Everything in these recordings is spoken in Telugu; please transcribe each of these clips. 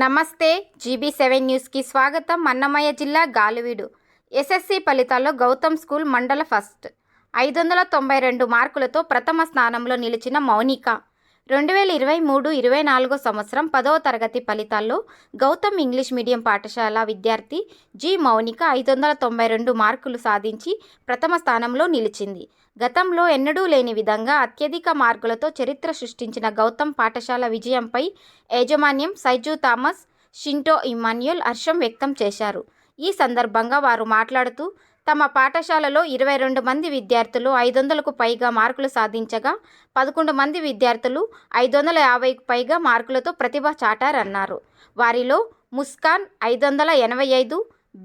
నమస్తే జీబీ సెవెన్ న్యూస్కి స్వాగతం. అన్నమయ్య జిల్లా గాలివీడు. ఎస్ఎస్సి ఫలితాల్లో గౌతమ్ స్కూల్ మండల ఫస్ట్. ఐదు వందల తొంభై రెండు మార్కులతో ప్రథమ స్థానంలో నిలిచిన మౌనిక. రెండు వేల ఇరవై మూడు ఇరవై నాలుగో సంవత్సరం పదవ తరగతి ఫలితాల్లో గౌతమ్ ఇంగ్లీష్ మీడియం పాఠశాల విద్యార్థి జి మౌనిక ఐదు వందల తొంభై రెండు మార్కులు సాధించి ప్రథమ స్థానంలో నిలిచింది. గతంలో ఎన్నడూ లేని విధంగా అత్యధిక మార్కులతో చరిత్ర సృష్టించిన గౌతమ్ పాఠశాల విజయంపై యాజమాన్యం సైజు థామస్ షింటో ఇమాన్యుల్ హర్షం వ్యక్తం చేశారు. ఈ సందర్భంగా వారు మాట్లాడుతూ తమ పాఠశాలలో ఇరవై రెండు మంది విద్యార్థులు ఐదు వందలకు పైగా మార్కులు సాధించగా పదకొండు మంది విద్యార్థులు ఐదు వందల యాభైకు పైగా మార్కులతో ప్రతిభ చాటారన్నారు. వారిలో ముస్కాన్ ఐదు వందల ఎనభై ఐదు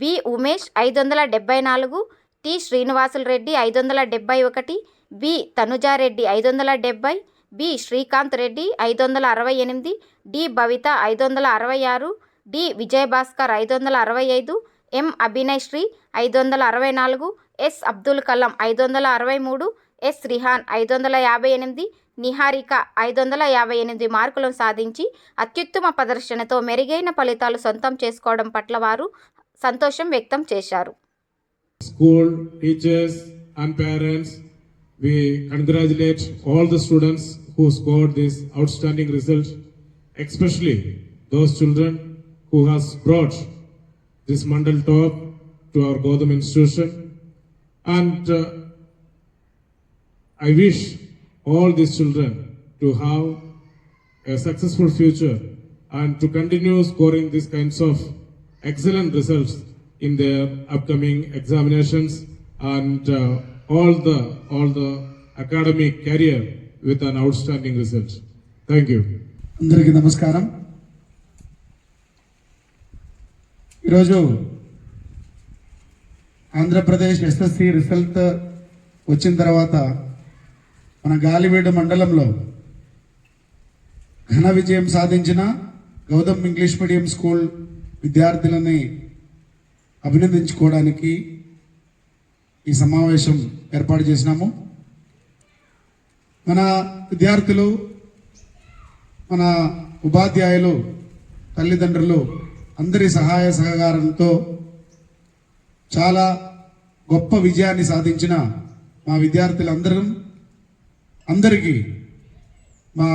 బి ఉమేష్ ఐదు వందల డెబ్బై నాలుగు టి శ్రీనివాసులు రెడ్డి ఐదు వందల డెబ్బై ఒకటి బి తనుజారెడ్డి ఐదు వందల డెబ్బై బి శ్రీకాంత్ రెడ్డి ఐదు వందల అరవై ఎనిమిది డి భవిత ఐదు వందల అరవై ఆరు డి విజయభాస్కర్ ఐదు వందల అరవై ఐదు ఎం అభినయ్ శ్రీ ఐదు వందల అరవై నాలుగు ఎస్ అబ్దుల్ కలాం ఐదు వందల అరవై మూడు ఎస్ రిహాన్ ఐదు వందల యాభై ఎనిమిది నిహారిక ఐదు వందల యాభై ఎనిమిది మార్కులను సాధించి అత్యుత్తమ ప్రదర్శనతో మెరుగైన ఫలితాలు సొంతం చేసుకోవడం పట్ల వారు సంతోషం వ్యక్తం చేశారు. School, teachers, and parents, we congratulate all the students who scored this outstanding result, especially those children who has brought this Mandal top to our Gautam institution. And uh, I wish all these children to have a successful future and to continue scoring these kinds of excellent results in their upcoming examinations and uh, all the all the academic career with an outstanding result. Thank you. అందరికీ నమస్కారం ఈరోజు ఆంధ్రప్రదేశ్ ఎస్ఎస్సి రిజల్ట్ వచ్చిన తర్వాత మన గాలివీడు మండలంలో ఘన విజయం సాధించిన గౌతమ్ ఇంగ్లీష్ మీడియం స్కూల్ విద్యార్థులని అభినందించుకోవడానికి ఈ సమావేశం ఏర్పాటు చేసినాము. మన విద్యార్థులు మన ఉపాధ్యాయులు తల్లిదండ్రులు అందరి సహాయ సహకారంతో చాలా గొప్ప విజయాన్ని సాధించిన మా విద్యార్థులందరం అందరికీ మా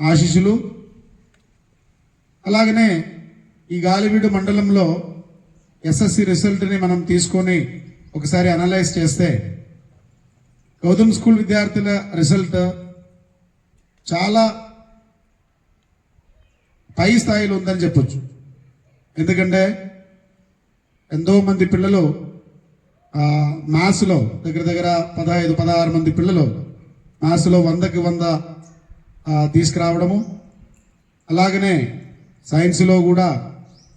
ఆశీస్సులు. అలాగనే ఈ గాలివీడు మండలంలో ఎస్ఎస్సి రిజల్ట్ని మనం తీసుకొని ఒకసారి అనలైజ్ చేస్తే గౌతమ్ స్కూల్ విద్యార్థుల రిజల్ట్ చాలా పై స్థాయిలో ఉందని చెప్పొచ్చు. ఎందుకంటే ఎంతో మంది పిల్లలు మ్యాథ్స్లో దగ్గర దగ్గర పదహైదు పదహారు మంది పిల్లలు మ్యాథ్స్లో వందకి వంద తీసుకురావడము. అలాగనే సైన్స్లో కూడా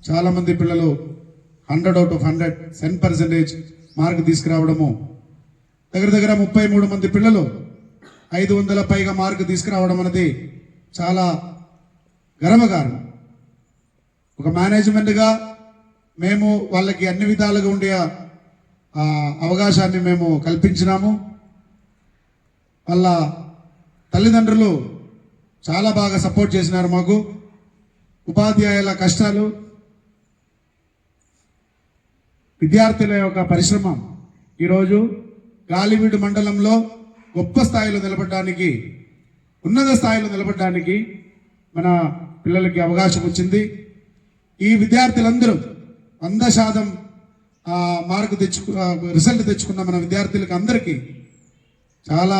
చాలామంది పిల్లలు hundred out of hundred ten percentage mark తీసుకురావడము. దగ్గర దగ్గర ముప్పై మూడు మంది పిల్లలు ఐదు వందల పైగా మార్కు తీసుకురావడం అనేది చాలా గర్వకారణం ఒక మేనేజ్మెంట్గా మేము వాళ్ళకి అన్ని విధాలుగా ఉండే అవకాశాన్ని మేము కల్పించినాము. వాళ్ళ తల్లిదండ్రులు చాలా బాగా సపోర్ట్ చేసినారు మాకు. ఉపాధ్యాయుల కష్టాలు విద్యార్థుల యొక్క పరిశ్రమ ఈరోజు గాలివీడు మండలంలో గొప్ప స్థాయిలో నిలబడడానికి ఉన్నత స్థాయిలో నిలబడడానికి మన పిల్లలకి అవకాశం వచ్చింది. ఈ విద్యార్థులందరూ వంద శాతం మార్కు తెచ్చుకు రిజల్ట్ తెచ్చుకున్న మన విద్యార్థులకి అందరికీ చాలా.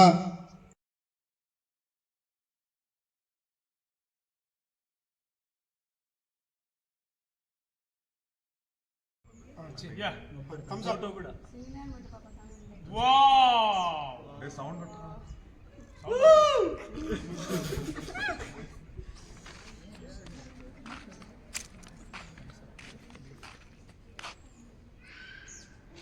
సౌండ్!